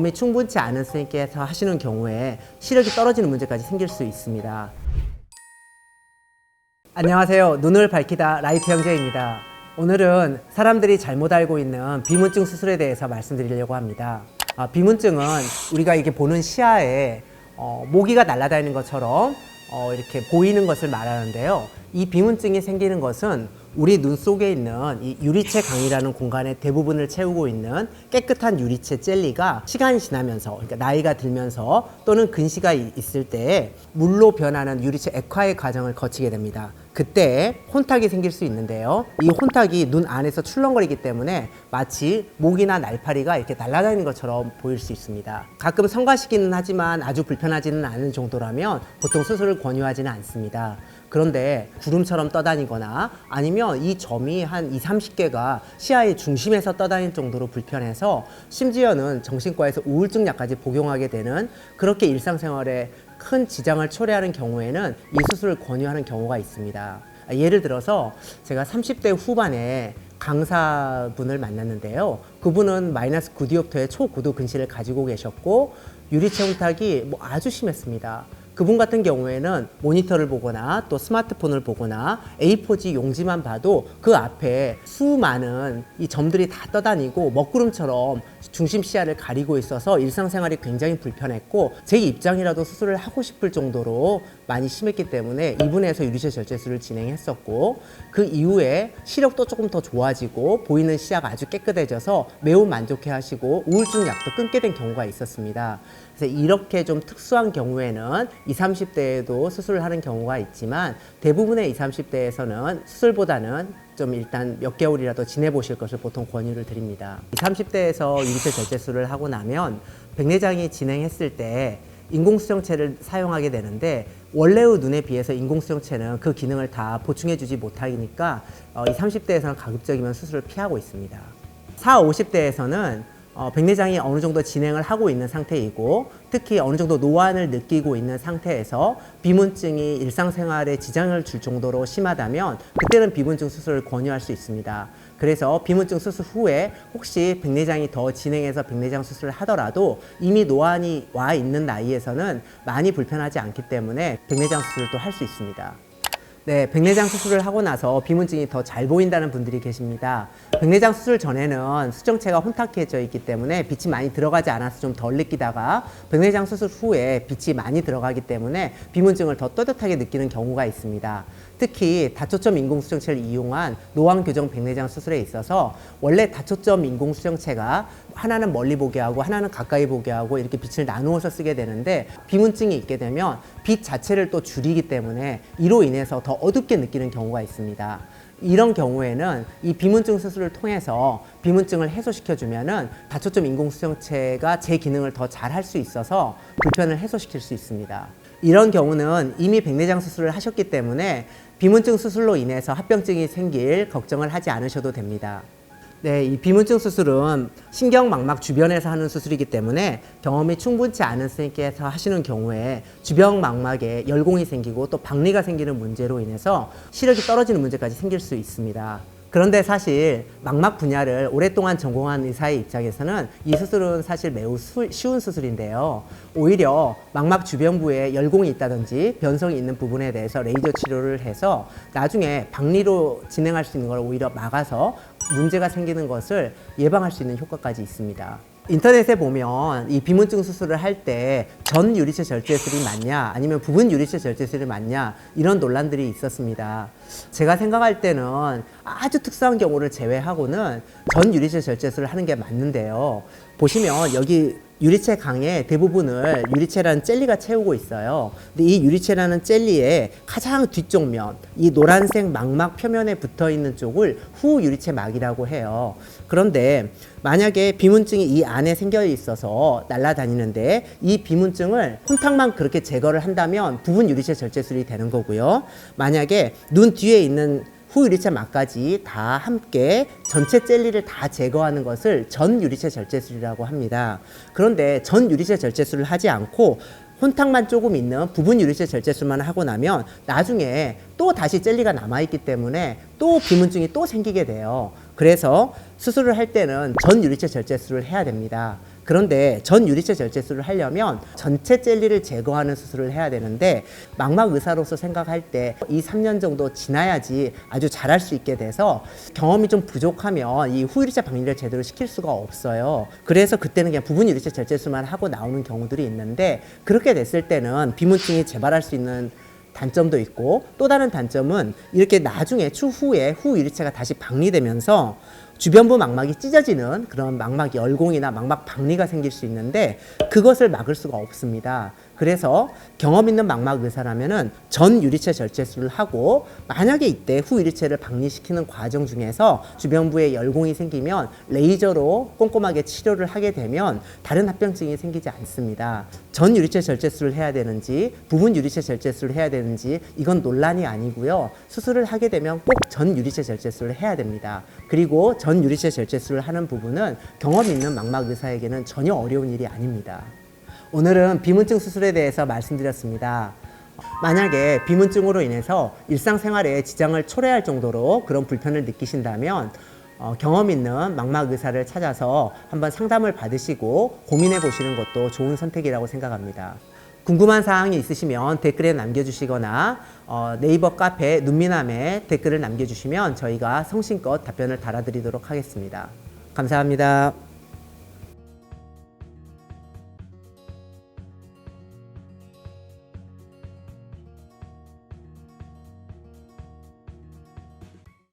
경험이 충분치 않은 선생님께서 하시는 경우에 시력이 떨어지는 문제까지 생길 수 있습니다. 안녕하세요. 눈을 밝히다 라이트 형제입니다. 오늘은 사람들이 잘못 알고 있는 비문증 수술에 대해서 말씀드리려고 합니다. 아, 비문증은 우리가 이게 보는 시야에 어, 모기가 날아다니는 것처럼 어, 이렇게 보이는 것을 말하는데요. 이 비문증이 생기는 것은 우리 눈 속에 있는 이 유리체 강이라는 공간의 대부분을 채우고 있는 깨끗한 유리체 젤리가 시간이 지나면서 그러니까 나이가 들면서 또는 근시가 이- 있을 때 물로 변하는 유리체 액화의 과정을 거치게 됩니다. 그때 혼탁이 생길 수 있는데요. 이 혼탁이 눈 안에서 출렁거리기 때문에 마치 모기나 날파리가 이렇게 날아다니는 것처럼 보일 수 있습니다. 가끔 성가시기는 하지만 아주 불편하지는 않은 정도라면 보통 수술을 권유하지는 않습니다. 그런데 구름처럼 떠다니거나 아니면 이 점이 한 2, 30개가 시야의 중심에서 떠다닐 정도로 불편해서 심지어는 정신과에서 우울증 약까지 복용하게 되는 그렇게 일상생활에 큰 지장을 초래하는 경우에는 이 수술을 권유하는 경우가 있습니다. 아, 예를 들어서 제가 30대 후반에 강사분을 만났는데요. 그분은 마이너스 9디옵터의 초고도 근시를 가지고 계셨고 유리체 혼탁이 뭐 아주 심했습니다. 그분 같은 경우에는 모니터를 보거나 또 스마트폰을 보거나 A4지 용지만 봐도 그 앞에 수많은 이 점들이 다 떠다니고 먹구름처럼 중심 시야를 가리고 있어서 일상생활이 굉장히 불편했고 제 입장이라도 수술을 하고 싶을 정도로 많이 심했기 때문에 이분에서 유리체 절제술을 진행했었고 그 이후에 시력도 조금 더 좋아지고 보이는 시야가 아주 깨끗해져서 매우 만족해 하시고 우울증 약도 끊게 된 경우가 있었습니다. 그래서 이렇게 좀 특수한 경우에는 20, 30대에도 수술을 하는 경우가 있지만 대부분의 20, 30대에서는 수술보다는 좀 일단 몇 개월이라도 지내보실 것을 보통 권유를 드립니다. 20, 30대에서 유리체 절제술을 하고 나면 백내장이 진행했을 때 인공수정체를 사용하게 되는데 원래의 눈에 비해서 인공수정체는 그 기능을 다 보충해주지 못하니까 어, 이 30대에서는 가급적이면 수술을 피하고 있습니다. 4, 50대에서는 어, 백내장이 어느 정도 진행을 하고 있는 상태이고 특히 어느 정도 노안을 느끼고 있는 상태에서 비문증이 일상생활에 지장을 줄 정도로 심하다면 그때는 비문증 수술을 권유할 수 있습니다. 그래서 비문증 수술 후에 혹시 백내장이 더 진행해서 백내장 수술을 하더라도 이미 노안이 와 있는 나이에서는 많이 불편하지 않기 때문에 백내장 수술도 할 수 있습니다. 네, 백내장 수술을 하고 나서 비문증이 더 잘 보인다는 분들이 계십니다. 백내장 수술 전에는 수정체가 혼탁해져 있기 때문에 빛이 많이 들어가지 않아서 좀 덜 느끼다가 백내장 수술 후에 빛이 많이 들어가기 때문에 비문증을 더 또렷하게 느끼는 경우가 있습니다. 특히 다초점 인공수정체를 이용한 노안 교정 백내장 수술에 있어서 원래 다초점 인공수정체가 하나는 멀리 보게 하고 하나는 가까이 보게 하고 이렇게 빛을 나누어서 쓰게 되는데 비문증이 있게 되면 빛 자체를 또 줄이기 때문에 이로 인해서 더 어둡게 느끼는 경우가 있습니다. 이런 경우에는 이 비문증 수술을 통해서 비문증을 해소시켜 주면은 다초점 인공수정체가 제 기능을 더 잘 할 수 있어서 불편을 해소시킬 수 있습니다. 이런 경우는 이미 백내장 수술을 하셨기 때문에 비문증 수술로 인해서 합병증이 생길 걱정을 하지 않으셔도 됩니다. 네, 이 비문증 수술은 신경망막 주변에서 하는 수술이기 때문에 경험이 충분치 않은 선생님께서 하시는 경우에 주변 망막에 열공이 생기고 또 박리가 생기는 문제로 인해서 시력이 떨어지는 문제까지 생길 수 있습니다. 그런데 사실 망막 분야를 오랫동안 전공한 의사의 입장에서는 이 수술은 사실 매우 수- 쉬운 수술인데요. 오히려 망막 주변부에 열공이 있다든지 변성이 있는 부분에 대해서 레이저 치료를 해서 나중에 박리로 진행할 수 있는 걸 오히려 막아서 문제가 생기는 것을 예방할 수 있는 효과까지 있습니다. 인터넷에 보면 이 비문증 수술을 할 때 전 유리체 절제술이 맞냐 아니면 부분 유리체 절제술이 맞냐 이런 논란들이 있었습니다. 제가 생각할 때는 아주 특수한 경우를 제외하고는 전 유리체 절제술을 하는 게 맞는데요. 보시면 여기 유리체 강의 대부분을 유리체라는 젤리가 채우고 있어요. 근데 이 유리체라는 젤리의 가장 뒤쪽 면, 이 노란색 망막 표면에 붙어 있는 쪽을 후 유리체 막이라고 해요. 그런데 만약에 비문증이 이 안에 생겨 있어서 날아다니는데 이 비문증을 혼탁만 그렇게 제거를 한다면 부분 유리체 절제술이 되는 거고요. 만약에 눈 뒤에 있는 후 유리체 막까지 다 함께 전체 젤리를 다 제거하는 것을 전 유리체 절제술이라고 합니다. 그런데 전 유리체 절제술을 하지 않고 혼탁만 조금 있는 부분 유리체 절제술만 하고 나면 나중에 또 다시 젤리가 남아있기 때문에 또 비문증이 또 생기게 돼요. 그래서 수술을 할 때는 전 유리체 절제술을 해야 됩니다. 그런데 전 유리체 절제술을 하려면 전체 젤리를 제거하는 수술을 해야 되는데 망막 의사로서 생각할 때 이 3년 정도 지나야지 아주 잘할 수 있게 돼서 경험이 좀 부족하면 이 후유리체 박리를 제대로 시킬 수가 없어요. 그래서 그때는 그냥 부분 유리체 절제술만 하고 나오는 경우들이 있는데 그렇게 됐을 때는 비문증이 재발할 수 있는 단점도 있고 또 다른 단점은 이렇게 나중에 추후에 후 유리체가 다시 박리되면서 주변부 망막이 찢어지는 그런 망막 열공이나 망막 박리가 생길 수 있는데 그것을 막을 수가 없습니다. 그래서 경험 있는 망막 의사라면은 전 유리체 절제술을 하고 만약에 이때 후 유리체를 박리시키는 과정 중에서 주변부에 열공이 생기면 레이저로 꼼꼼하게 치료를 하게 되면 다른 합병증이 생기지 않습니다. 전 유리체 절제술을 해야 되는지 부분 유리체 절제술을 해야 되는지 이건 논란이 아니고요. 수술을 하게 되면 꼭 전 유리체 절제술을 해야 됩니다. 그리고 전 유리체 절제술을 하는 부분은 경험 있는 망막 의사에게는 전혀 어려운 일이 아닙니다. 오늘은 비문증 수술에 대해서 말씀드렸습니다. 만약에 비문증으로 인해서 일상생활에 지장을 초래할 정도로 그런 불편을 느끼신다면 어, 경험 있는 망막 의사를 찾아서 한번 상담을 받으시고 고민해 보시는 것도 좋은 선택이라고 생각합니다. 궁금한 사항이 있으시면 댓글에 남겨주시거나 어, 네이버 카페 눈미남에 댓글을 남겨주시면 저희가 성심껏 답변을 달아드리도록 하겠습니다. 감사합니다.